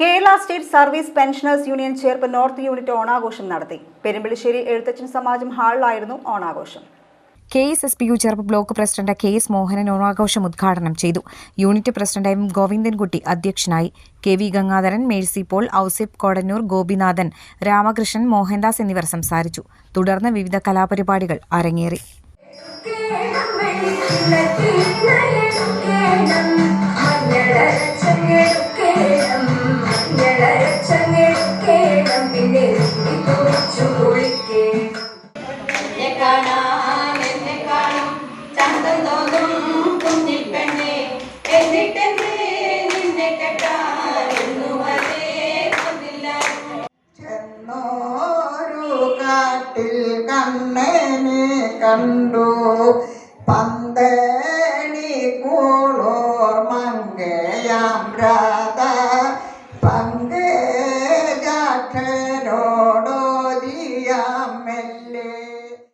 Kerala state service pensioners union Cherpu north unit ഓണാഘോഷം നടത്തി. പെരുമ്പളിശ്ശേരി എഴുത്തച്ഛൻ സമാജം ഹാളിലായിരുന്നു ഓണാഘോഷം. K S S P U Cherpu block president K S Mohanan ഓണാഘോഷം ഉദ്ഘാടനം ചെയ്തു. യൂണിറ്റ് പ്രസിഡന്റ് എം ഗോവിന്ദൻകുട്ടി അധ്യക്ഷനായി. കെ വി ഗംഗാധരൻ മേഴ്സി പോൾ ഔസിഫ് കോടന്നൂർ ഗോപിനാഥൻ രാമകൃഷ്ണൻ മോഹൻദാസ് എന്നിവർ സംസാരിച്ചു. തുടർന്ന് വിവിധ കലാപരിപാടികൾ അരങ്ങേറി. നാട്ടിൽ കണ്ണേനെ കണ്ടു. പന്തേണി കൂളോർ മങ്കയാം രാത പങ്കേ മങ്കയാമ്രാത പങ്കജാക്ഷരോടോതിയാമല്ലേ